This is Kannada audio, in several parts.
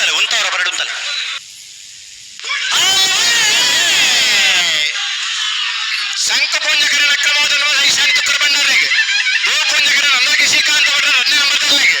ಉಂತಲೆ ಉಂತವರ ಬರಡು ಉಂತಲೆ ಶಂಕ ಪುಂಜಕರ ಕ್ರಮವನ್ನು ಈಶಾನ್ ತುಕ್ಕರ ಬಂಡಾರಿಗೆ ಪುಂಜಕರ ನಂದಕ್ಕೆ ಶ್ರೀಕಾಂತ ಬಡ್ರ ರತ್ನ ನಂಬರ್ದಲ್ಲಿಗೆ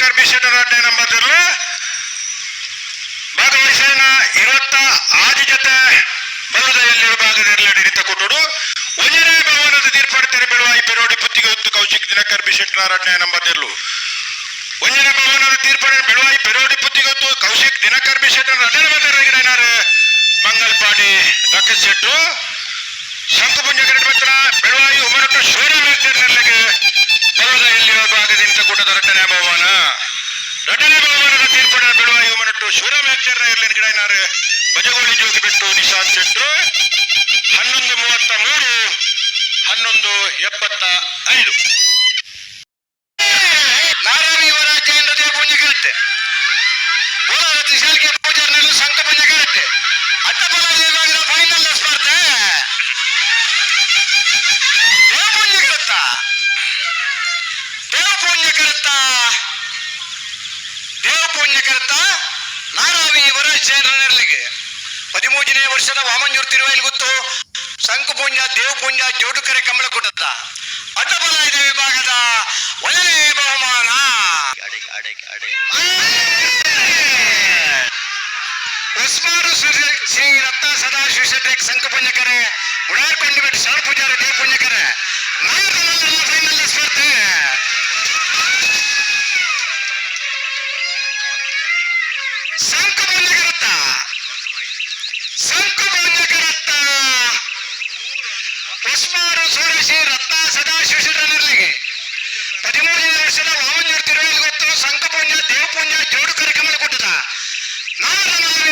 ದಿನಕರ್ ಬಿಸೆಟ ರಡ್ಡೆ ನಂಬರ್ದಲ್ಲೂ ಭಾಗವಹಿಸೋಣ ಇವತ್ತ ಆದಿ ಜೊತೆ ಬಲದಲ್ಲಿ ಭಾಗದಲ್ಲಿ ಹಿಡಿತ ಕೊಟ್ಟೋಡು. ಒಂದನೇ ಭವನದ ತೀರ್ಪಡ್ತಾರೆ ಬಿಡುವ ಈ ಪೆರೋಡಿ ಪುತ್ತಿಗೆ ಹೊತ್ತು ಕೌಶಿಕ್ ದಿನಕರ್ ಬಿಶೆಟ್ ನಾರಾಯಣ ನಂಬರ್ತಿರ್ಲು ಒಂದನೇ ಭವನದ ತೀರ್ಪಡೆ ಬಿಡುವ ಈ ಪೆರೋಡಿ ಪುತ್ತಿಗೆ ಹೊತ್ತು ಕೌಶಿಕ್ ದಿನಕರ್ ಬಿಶೆಟ್ ರಡ್ಡನ ಮಂಗಲ್ ಮಂಗಲ್ಪಾಡಿ ರಕಸ್ ಶಂಕುಪುಂಜ ಕರೆಕ್ಟ್ ಬೆಳವಾಯಿ ಉಮರಟ್ಟು ಹೆಗ್ಗಡ್ನಲ್ಲಿಗೆ ರಟನೆ ಬಹುಮಾನದ ತೀರ್ಪಡ ಬಿಡುವ ಯುವನಟ್ಟು ಶಿವರಾಮ ಇರ್ಲಿನ ಗಿಡನಾರ ಬಜಗೋಳಿ ಜೋಗಿ ಬಿಟ್ಟು ನಿಶಾಂತ್ ಶೆಟ್ರು. ಹನ್ನೊಂದು ಮೂವತ್ತ ಮೂರು, ಹನ್ನೊಂದು ಎಪ್ಪತ್ತ ಐದು. ದೇವಪುಣ್ಯಕರ್ತ ನಾರಾವಿ ವರಚೇರನಲ್ಲಿಗೆ ಹದಿಮೂರನೇ ವರ್ಷದ ವಾಮಂಜೂರ್ ತಿರುವೈಲಿ ಗೊತ್ತು ಶಂಕುಪುಂಜ ದೇವಪುಂಜ ಜೋಡುಕರೆ ಕಮಲ ಕುಟದ ಅಡ್ಡಬಲಾಯದ ವಿಭಾಗದ ಒಂದನೇ ಬಹುಮಾನ ಅಡೆ ಅಡೆ ಅಡೆ ಉಸ್ಮಾರು ಶ್ರೀ- ಶ್ರೀ ರತ್ನ ಸದಾಶಿವ ಶೆಟ್ಟಿ ಶಂಕುಪುಂಜಕರೆ ಉಡಾರ್ಕೊಂಡು ಬಿಟ್ಟು ಶರಣ ಪೂಜಾರಿ ದೇವಪುಂಜಕರೆ ನಾಲ್ಕು ಶಂಕುಪುಂಜಕರತ್ತ ಉಸ್ಮಾರು ಸೋರಿಸಿ ರತ್ನ ಸದಾ ಶೆಟ್ಟನಲ್ಲಿಗೆ ಹದಿಮೂರನೇ ವರ್ಷದ ವಾಮಂಜೂರು ತಿರುವಲ್ಲಿ ಗೊತ್ತು, ಸಂಕಪುಣ್ಯ, ದೇವಪುಣ್ಯ ಜೋಡು ಕಾರ್ಯಕ್ರಮ ಕೊಟ್ಟದ ಒಳ್ಳೆಯ ಬಹುಮಾನ